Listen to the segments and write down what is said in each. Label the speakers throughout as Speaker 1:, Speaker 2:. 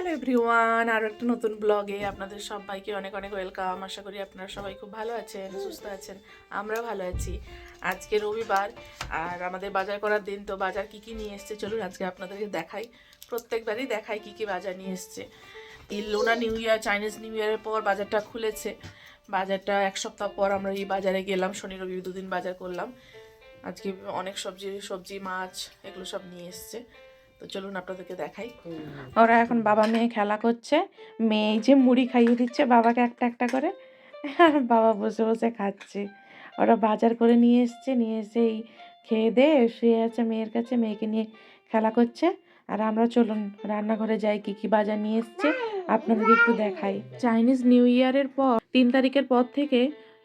Speaker 1: Hello everyone আরও একটা নতুন ব্লগে আপনাদের সবাইকে অনেক অনেক ওয়েলকাম আশা করি আপনারা সবাই খুব ভালো আছেন, সুস্থ আছেন। আমরা ভালো আছি। আজকে রবিবার, আর আমাদের বাজার করার দিন, তো বাজার কি কি নিয়ে এসছে চলুন আজকে আপনাদেরকে দেখাই। প্রত্যেকবারই দেখাই কি কি বাজার নিয়ে এসছে। এই lunar new year Chinese new ইয়ারের পর বাজারটা খুলেছে। বাজারটা এক সপ্তাহ পর আমরা এই বাজারে গেলাম, শনি, রবি দুদিন বাজার করলাম। আজকে অনেক সবজি সবজি, মাছ, এগুলো সব নিয়ে এসছে। তো চলুন আপনাদেরকে দেখাই। ওরা এখন বাবা মেয়ে খেলা করছে। মেয়ে যে মুড়ি খাইয়ে দিচ্ছে বাবাকে একটা একটা করে। আর বাবা বসে বসে খাচ্ছে। ওরা বাজার করে নিয়ে এসছে, নিয়ে এসে এই খেয়ে দিয়ে শুয়ে আছে মেয়ের কাছে, মেয়েকে নিয়ে খেলা করছে। আর আমরা চলুন রান্নাঘরে যাই, কি কি বাজার নিয়ে এসছে। আপনাদেরকে একটু দেখাই। চাইনিজ নিউ ইয়ারের পর, তিন তারিখের পর থেকে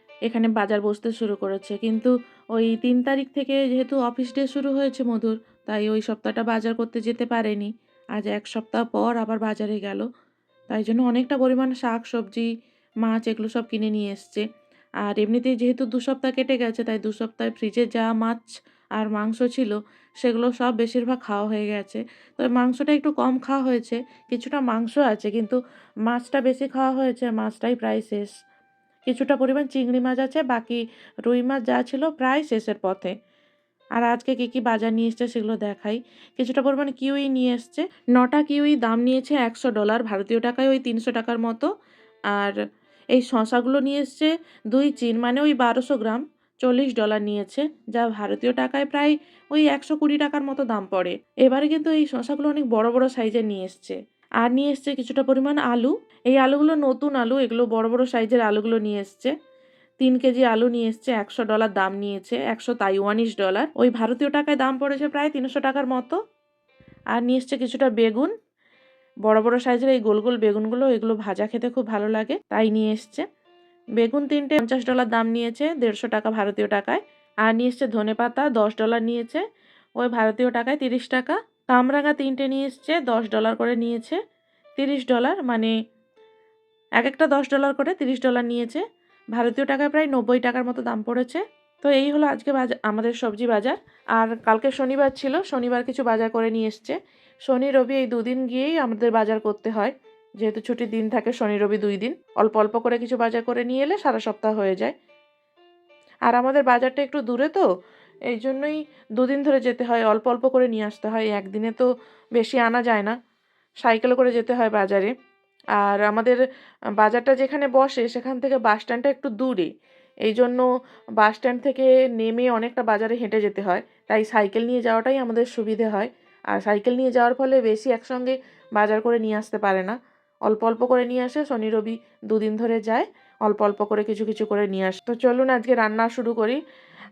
Speaker 1: এখানে বাজার বসতে শুরু করেছে। কিন্তু ওই তিন তারিখ থেকে যেহেতু অফিস ডে শুরু হয়েছে মধুর তাই ওই সপ্তাহটা বাজার করতে যেতে পারেনি। আজ এক সপ্তাহ পর আবার বাজারে গেল। তাই জন্য অনেকটা পরিমাণ শাক, সবজি, মাছ এগুলো সব কিনে নিয়ে এসছে। আর এমনিতেই যেহেতু দু সপ্তাহ কেটে গেছে, তাই দু সপ্তাহে ফ্রিজে যা মাছ আর মাংস ছিল, সেগুলো সব বেশিরভাগ খাওয়া হয়ে গেছে। তবে মাংসটা একটু কম খাওয়া হয়েছে, কিছুটা মাংস আছে, কিন্তু মাছটা বেশি খাওয়া হয়েছে, মাছটাই প্রায় শেষ। কিছুটা পরিমাণ চিংড়ি মাছ আছে, বাকি রুই মাছ যা ছিল প্রায় শেষের পথে। আর আজকে কী কী বাজার নিয়ে এসছে সেগুলো দেখাই। কিছুটা পরিমাণ কিউই নিয়ে এসছে। নটা কিউই দাম নিয়েছে একশো ডলার, ভারতীয় টাকায় ওই তিনশো টাকার মতো। আর এই শশাগুলো নিয়ে এসছে দুই চিন মানে ওই বারোশো গ্রাম, চল্লিশ ডলার নিয়েছে, যা ভারতীয় টাকায় প্রায় ওই একশো কুড়ি টাকার মতো দাম পড়ে। এবারে কিন্তু এই শশাগুলো অনেক বড় বড় সাইজের নিয়ে এসছে। আর নিয়ে এসছে কিছুটা পরিমাণ আলু। এই আলুগুলো নতুন আলু, এগুলো বড় বড় সাইজের আলুগুলো নিয়ে এসছে। তিন কেজি আলু নিয়ে এসছে, একশো ডলার দাম নিয়েছে, একশো তাইওয়ানিশ ডলার। ওই ভারতীয় টাকায় দাম পড়েছে প্রায় তিনশো টাকার মতো। আর নিয়ে এসছে কিছুটা বেগুন। বড় বড় সাইজের এই গোল গোল বেগুনগুলো, এগুলো ভাজা খেতে খুব ভালো লাগে, তাই নিয়ে এসছে। বেগুন তিনটে পঞ্চাশ ডলার দাম নিয়েছে, দেড়শো টাকা ভারতীয় টাকায়। আর নিয়ে এসছে ধনে পাতা, দশ ডলার নিয়েছে, ওই ভারতীয় টাকায় তিরিশ টাকা। কামরাঙা তিনটে নিয়ে এসছে, দশ ডলার করে নিয়েছে, তিরিশ ডলার মানে এক একটা দশ ডলার করে তিরিশ ডলার নিয়েছে। ভারতীয় টাকায় প্রায় নব্বই টাকার মতো দাম পড়েছে। তো এই হলো আজকে আমাদের সবজি বাজার। আর কালকে শনিবার ছিল, শনিবার কিছু বাজার করে নিয়ে এসছে। শনি, রবি এই দুদিন গিয়েই আমাদের বাজার করতে হয়। যেহেতু ছুটির দিন থাকে, শনি, রবি দুই দিন। অল্প অল্প করে কিছু বাজার করে নিয়ে এলে সারা সপ্তাহ হয়ে যায়। আর আমাদের বাজারটা একটু দূরে তো, এই জন্যই দুদিন ধরে যেতে হয়। অল্প অল্প করে নিয়ে আসতে হয়। একদিনে তো বেশি আনা যায় না। সাইকেলে করে যেতে হয় বাজারে। আর আমাদের বাজারটা যেখানে বসে সেখান থেকে বাস স্ট্যান্ডটা একটু দূরে। এই জন্য বাস স্ট্যান্ড থেকে নেমে অনেকটা বাজারে হেঁটে যেতে হয়। তাই সাইকেল নিয়ে যাওয়াটাই আমাদের সুবিধে হয়। আর সাইকেল নিয়ে যাওয়ার ফলে বেশি একসঙ্গে বাজার করে নিয়ে আসতে পারে না। অল্প অল্প করে নিয়ে আসে, শনি, রবি দুদিন ধরে যায়। অল্প অল্প করে কিছু কিছু করে নিয়ে আসে। তো চলুন আজকে রান্না শুরু করি।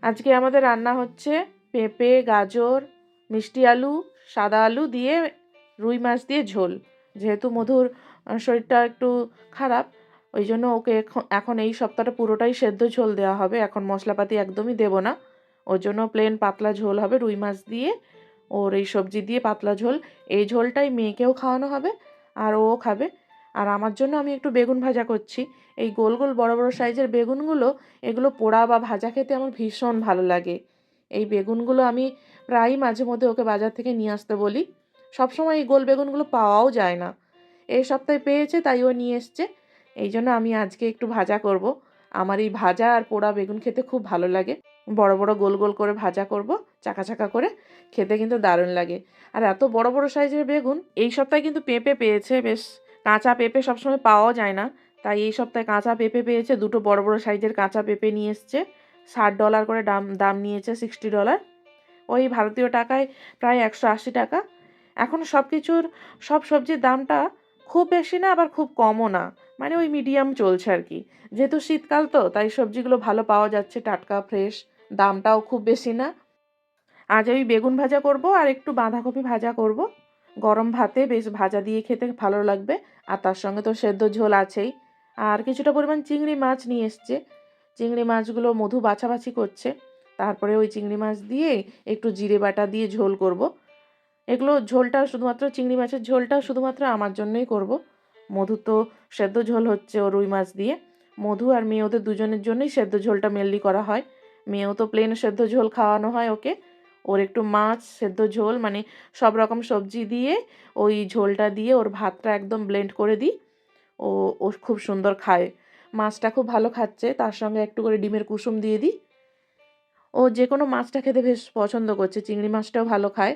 Speaker 1: আজকে আমাদের রান্না হচ্ছে পেঁপে, গাজর, মিষ্টি আলু, সাদা আলু দিয়ে রুই মাছ দিয়ে ঝোল। যেহেতু মধুর শরীরটা একটু খারাপ ওই জন্য ওকে এখন- এই সপ্তাহটা পুরোটাই সেদ্ধ ঝোল দেওয়া হবে। এখন মশলাপাতি একদমই দেবো না। ওর জন্য প্লেন পাতলা ঝোল হবে, রুই মাছ দিয়ে ওর এই সবজি দিয়ে পাতলা ঝোল। এই ঝোলটাই মেয়েকেও খাওয়ানো হবে আর ও খাবে। আর আমার জন্য আমি একটু বেগুন ভাজা করছি। এই গোল গোল বড় বড় সাইজের বেগুনগুলো, এগুলো পোড়া বা ভাজা খেতে আমার ভীষণ ভালো লাগে। এই বেগুনগুলো আমি প্রায়ই মাঝে মধ্যে ওকে বাজার থেকে নিয়ে আসতে বলি। সবসময় এই গোল বেগুনগুলো পাওয়াও যায় না। এই সপ্তাহে পেয়েছে, তাই ও নিয়ে এসছে। এই জন্য আমি আজকে একটু ভাজা করব। আমার এই ভাজা আর পোড়া বেগুন খেতে খুব ভালো লাগে। বড় বড় গোল গোল করে ভাজা করব, চাকা চাকা করে। খেতে কিন্তু দারুণ লাগে। আর এত বড় বড় সাইজের বেগুন, এই সপ্তাহে কিন্তু পেঁপে পেয়েছে বেশ। কাঁচা পেঁপে সবসময় পাওয়াও যায় না। তাই এই সপ্তাহে কাঁচা পেঁপে পেয়েছে, দুটো বড় বড় সাইজের কাঁচা পেঁপে নিয়ে এসছে। ষাট ডলার করে দাম দাম নিয়েছে সিক্সটি ডলার। ওই ভারতীয় টাকায় প্রায় একশো আশি টাকা। এখন সব কিছুর সব সবজির দামটা খুব বেশি না, আবার খুব কমও না। মানে ওই মিডিয়াম চলছে আর কি। যেহেতু শীতকাল তো, তাই সবজিগুলো ভালো পাওয়া যাচ্ছে, টাটকা ফ্রেশ দামটাও খুব বেশি না। আজ আমি বেগুন ভাজা করব আর একটু বাঁধাকপি ভাজা করব। গরম ভাতে বেশ ভাজা দিয়ে খেতে ভালো লাগবে, আর তার সঙ্গে তো সেদ্ধ ঝোল আছেই। আর কিছুটা পরিমাণ চিংড়ি মাছ নিয়ে এসছে। চিংড়ি মাছগুলো মধু বাছাবাছি করছে। তারপরে ওই চিংড়ি মাছ দিয়ে একটু জিরে বাটা দিয়ে ঝোল করব। এগুলো ঝোলটা শুধুমাত্র চিংড়ি মাছের ঝোলটা শুধুমাত্র আমার জন্যই করব। মধু তো সেদ্ধ ঝোল হচ্ছে ও রুই মাছ দিয়ে। মধু আর মেয়ে ওদের দুজনের জন্যই সেদ্ধ ঝোলটা মেনলি করা হয়। মেয়েও তো প্লেন সেদ্ধ ঝোল খাওয়ানো হয় ওকে। ওর একটু মাছ, সেদ্ধ ঝোল মানে সব রকম সবজি দিয়ে ওই ঝোলটা দিয়ে ওর ভাতটা একদম ব্লেন্ড করে দিই। ও ও খুব সুন্দর খায়। মাছটা খুব ভালো খাচ্ছে, তার সঙ্গে একটু করে ডিমের কুসুম দিয়ে দিই। ও যে কোনো মাছটা খেতে বেশ পছন্দ করছে, চিংড়ি মাছটাও ভালো খায়।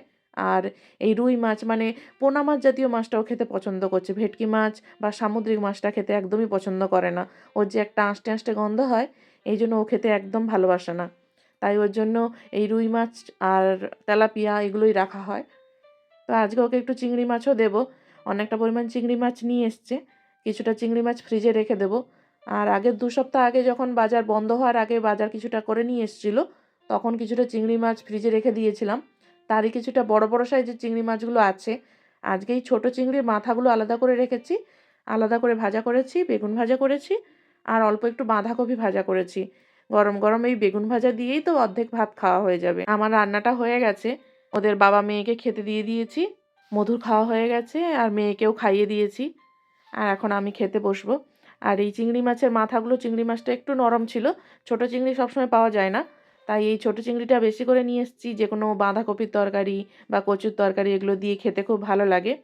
Speaker 1: আর এই রুই মাছ মানে পোনা মাছ জাতীয় মাছটাও খেতে পছন্দ করছে। ভেটকি মাছ বা সামুদ্রিক মাছটা খেতে একদমই পছন্দ করে না। ওর যে একটা আঁশটে আঁশটে গন্ধ হয়, এই জন্য ও খেতে একদম ভালোবাসে না। তাই ওর জন্য এই রুই মাছ আর তেলাপিয়া এগুলোই রাখা হয়। তো আজকে ওকে একটু চিংড়ি মাছও দেবো। অনেকটা পরিমাণ চিংড়ি মাছ নিয়ে এসছে। কিছুটা চিংড়ি মাছ ফ্রিজে রেখে দেবো। আর আগের দু সপ্তাহ আগে যখন বাজার বন্ধ হওয়ার আগে বাজার কিছুটা করে নিয়ে এসেছিল, তখন কিছুটা চিংড়ি মাছ ফ্রিজে রেখে দিয়েছিলাম। তারই কিছুটা বড় বড় সাইজের চিংড়ি মাছগুলো আছে। আজকে এই ছোটো চিংড়ির মাথাগুলো আলাদা করে রেখেছি। আলাদা করে ভাজা করেছি, বেগুন ভাজা করেছি আর অল্প একটু বাঁধাকপি ভাজা করেছি। গরম গরম এই বেগুন ভাজা দিয়েই তো অর্ধেক ভাত খাওয়া হয়ে যাবে। আমার রান্নাটা হয়ে গেছে। ওদের বাবা মেয়েকে খেতে দিয়ে দিয়েছি। মধুর খাওয়া হয়ে গেছে আর মেয়েকেও খাইয়ে দিয়েছি। আর এখন আমি খেতে বসবো। আর এই চিংড়ি মাছের মাথাগুলো, চিংড়ি মাছটা একটু নরম ছিল। ছোটো চিংড়ি সবসময় পাওয়া যায় না। তাই এই ছোটো চিংড়িটা বেশি করে নিয়ে এসেছি যে কোনো বাঁধাকপির তরকারি বা কচুর তরকারি, এগুলো দিয়ে খেতে খুব ভালো লাগে।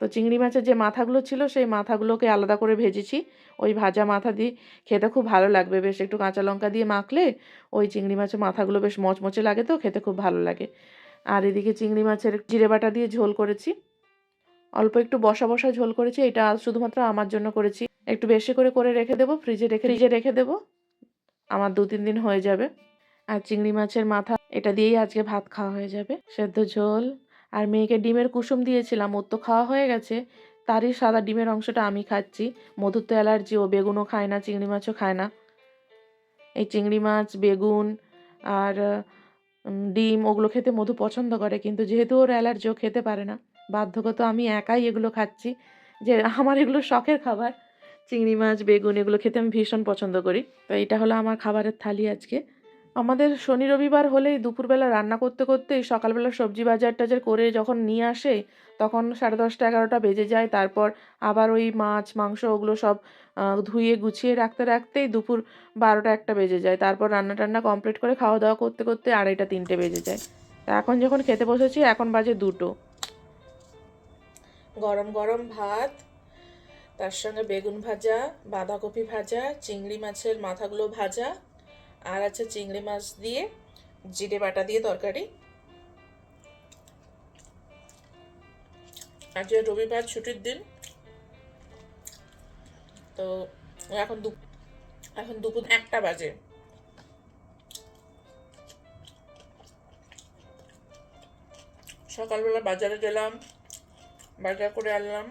Speaker 1: তো চিংড়ি মাছের যে মাথাগুলো ছিল, সেই মাথাগুলোকে আলাদা করে ভেজেছি। ওই ভাজা মাথা দিয়ে খেতে খুব ভালো লাগবে। বেশ একটু কাঁচা লঙ্কা দিয়ে মাখলে ওই চিংড়ি মাছের মাথাগুলো বেশ মচমচে লাগে তো, খেতে খুব ভালো লাগে। আর এদিকে চিংড়ি মাছের জিরে বাটা দিয়ে ঝোল করেছি। অল্প একটু বসা বসা ঝোল করেছি, এটা শুধুমাত্র আমার জন্য করেছি। একটু বেশি করে করে রেখে দেবো, ফ্রিজে রেখে ফ্রিজে রেখে দেবো। আমার দু তিন দিন হয়ে যাবে। আর চিংড়ি মাছের মাথা, এটা দিয়েই আজকে ভাত খাওয়া হয়ে যাবে। সেদ্ধ ঝোল আর মেয়েকে ডিমের কুসুম দিয়েছিলাম, ওর তো খাওয়া হয়ে গেছে। তারই সাদা ডিমের অংশটা আমি খাচ্ছি। মধুর তো অ্যালার্জি, ও বেগুনও খায় না, চিংড়ি মাছও খায় না। এই চিংড়ি মাছ, বেগুন আর ডিম, ওগুলো খেতে মধু পছন্দ করে, কিন্তু যেহেতু ওর অ্যালার্জি, ও খেতে পারে না। বাধ্যগত আমি একাই এগুলো খাচ্ছি। যে, আমার এগুলো শখের খাবার। চিংড়ি মাছ, বেগুন, এগুলো খেতে আমি ভীষণ পছন্দ করি। তো এটা হলো আমার খাবারের থালি আজকে। আমাদের শনি রবিবার হলেই দুপুরবেলা রান্না করতে করতেই সকালবেলা সবজি বাজার টাজার করে যখন নিয়ে আসে, তখন সাড়ে দশটা এগারোটা বেজে যায়। তারপর আবার ওই মাছ, মাংস ওগুলো সব ধুয়ে গুছিয়ে রাখতে রাখতেই দুপুর বারোটা একটা বেজে যায়। তারপর রান্না টান্না কমপ্লিট করে খাওয়া দাওয়া করতে করতে আড়াইটা, তিনটে বেজে যায়। তা এখন যখন খেতে বসেছি, এখন বাজে দুটো। গরম গরম ভাত, তার সঙ্গে বেগুন ভাজা, বাঁধাকপি ভাজা, চিংড়ি মাছের মাথাগুলো ভাজা আর আছে চিংড়ি মাছ দিয়ে জিরে বাটা দিয়ে তরকারি। আজ রবিবার ছুটির দিন, তো এখন দু এখন দুপুর একটা বাজে। সকালবেলা বাজারে গেলাম, বাজার করে আনলাম।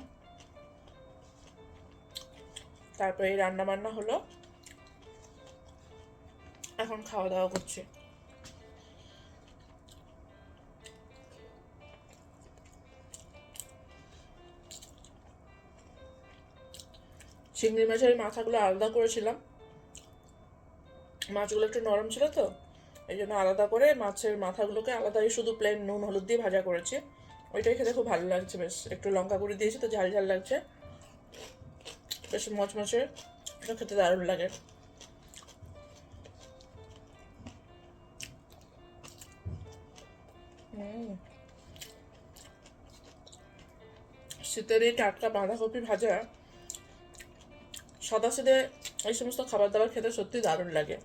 Speaker 1: তারপরে রান্না বান্না হলো। এখন খাওয়া দাওয়া করছি। চিংড়ি মাছের মাথাগুলো আলাদা করেছিলাম। মাছগুলো একটু নরম ছিল তো, এই জন্য আলাদা করে মাছের মাথাগুলোকে আলাদাই শুধু প্লেন নুন, হলুদ দিয়ে ভাজা করেছি। ওইটাই খেতে খুব ভালো লাগছে, বেশ একটু লঙ্কা গুঁড়ি দিয়েছি তো ঝাল ঝাল লাগছে। বেশ মচমচে খেতে দারুণ লাগে। শীতের এই টাটকা বাঁধাকপি ভাজা সাদা সিদে এই সমস্ত খাবার দাবার খেতে সত্যি দারুণ লাগে।